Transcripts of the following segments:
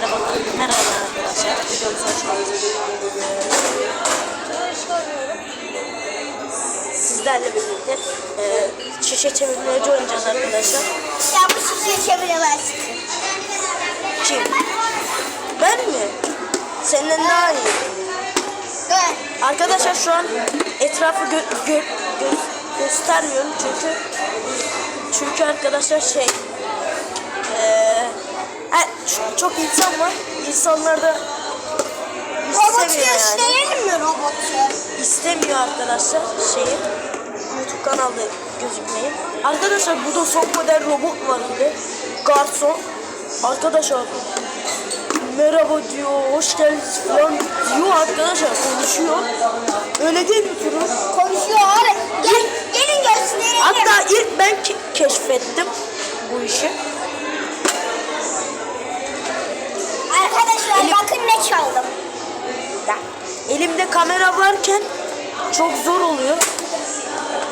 merhaba. Merhaba arkadaşlar. Videomuza hoş. Sizlerle birlikte e, şişe çevirmeci oynayacağız arkadaşlar. Ya bu şişeyi çeviremez. Kim? Ben mi? Senden daha iyi. Arkadaşlar şu an etrafı gö gö gö- göstermiyorum çünkü çünkü arkadaşlar şey eee e, ç- çok insan var. İnsanlar da Robotu istemiyor yani. gösterelim mi robotu? İstemiyor arkadaşlar şeyi. YouTube kanalda gözükmeyi. Arkadaşlar burada son model robot var bir de. Garson. Arkadaşlar merhaba diyor, hoş geldiniz falan diyor arkadaşlar konuşuyor. Öyle değil mi Turu? Konuşuyor. Gel, gelin gösterelim. Hatta ilk ben ke- keşfettim bu işi. Arkadaşlar Elim- bakın ne çaldım. Ya, elimde kamera varken çok zor oluyor.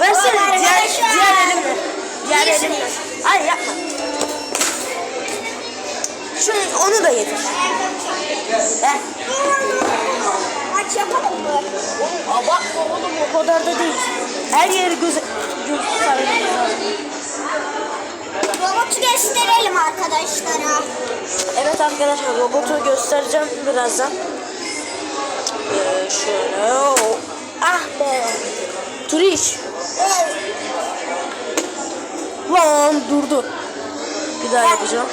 Versene diğer, diğer elimle. Diğer elimle. Hayır yapma. Şunu onu da yedir. Heh. Maç yapalım mı? Abartma oğlum o kadar da değil. Her yeri göze. Robotu gösterelim arkadaşlara. Evet arkadaşlar robotu göstereceğim birazdan. Ee, o- Ah be. Evet. Lan durdu. Bir daha yapacağım.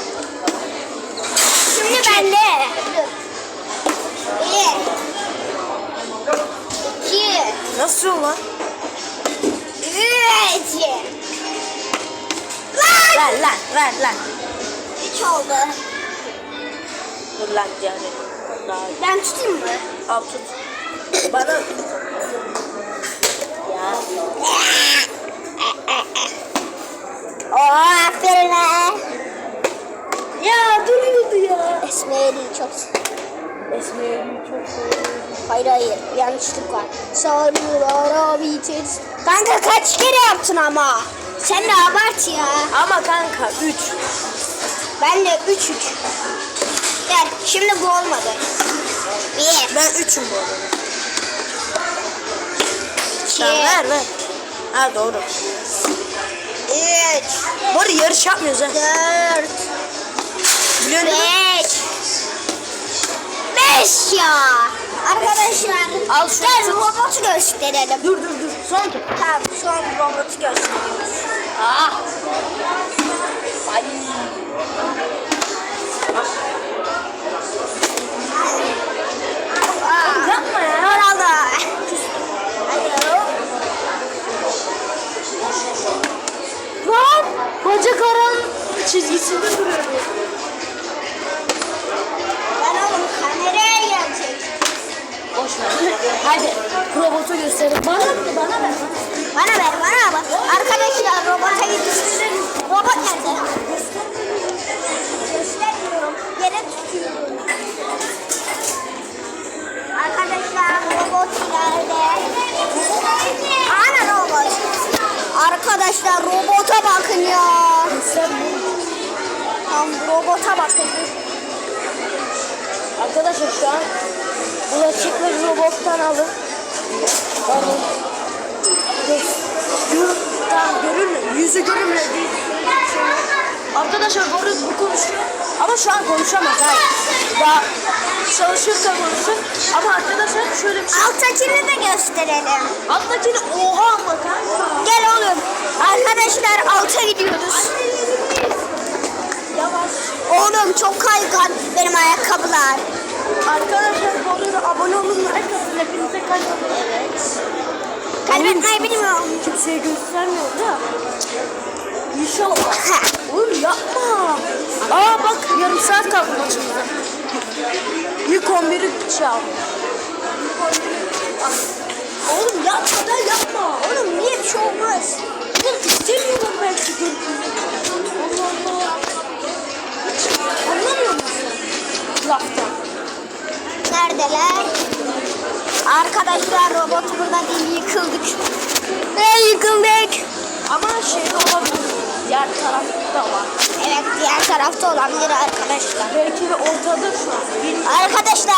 Şimdi bende. Bir. İki. Nasıl lan? Üç. Lan. Ver lan ver lan. Üç oldu. Dur lan yani. Daha iyi. Ben tutayım mı? Al tut. Bana. Ya. Oo aferin ha. Ya duruyordu ya. Esmer'i çok Esmer'i çok seviyorum. Hayır hayır yanlışlık var. Sarılara biteriz. Kanka kaç kere yaptın ama? Sen de abart ya. Ama kanka 3. Ben de 3 3. Gel şimdi bu olmadı. 1 Ben 3'üm bu arada. 2 Tamam ver ver. Ha doğru. 3 Bu arada yarış yapmıyoruz ha. 4 Biliyorsun değil mi? 5 5 ya. Arkadaşlar Al şunu gel robotu gösterelim. Dur dur dur. Son. Tamam an robotu gösteriyoruz. Ah. Hadi robotu gösterin. Bana bana ver. Bana ver bana bak. Arkadaşlar robota gidiyoruz. Robot nerede? Göstermiyorum. Yere tutuyorum. Arkadaşlar robot ileride. Ana robot. Arkadaşlar robota bakın ya. Tam robota bakın. Arkadaşlar şu an bulaşıkları robottan alın. Gör, tamam görünmüyor. Yüzü görünmüyor. Arkadaşlar arada bu konuşuyor. Ama şu an konuşamaz. Hayır. Daha çalışırken konuşur. Ama arkadaşlar şöyle bir şey. Alttakini de gösterelim. Alttakini oha ama kanka. Gel oğlum. Arkadaşlar alta gidiyoruz. Yavaş. Oğlum çok kaygan benim ayakkabılar. Arkadaşlar bu arada abone olun. Like atın. Hepinize kalp. Evet. Kaybetmeyi bilmiyorum. Kimseye göstermiyor da. İnşallah. Oğlum yapma. Aa bak yarım saat kaldı maçımıza. İlk 11'i çal. Oğlum yapma da yapma. Oğlum niye bir şey olmaz? Oğlum istemiyorum belki görüntüyü. Neredeler? Arkadaşlar robot burada değil yıkıldık. Ve yıkıldık. Ama şey olabilir. Diğer tarafta var. Evet diğer tarafta olabilir arkadaşlar. arkadaşlar. Belki de ortada şu an. Bilmiyorum. Arkadaşlar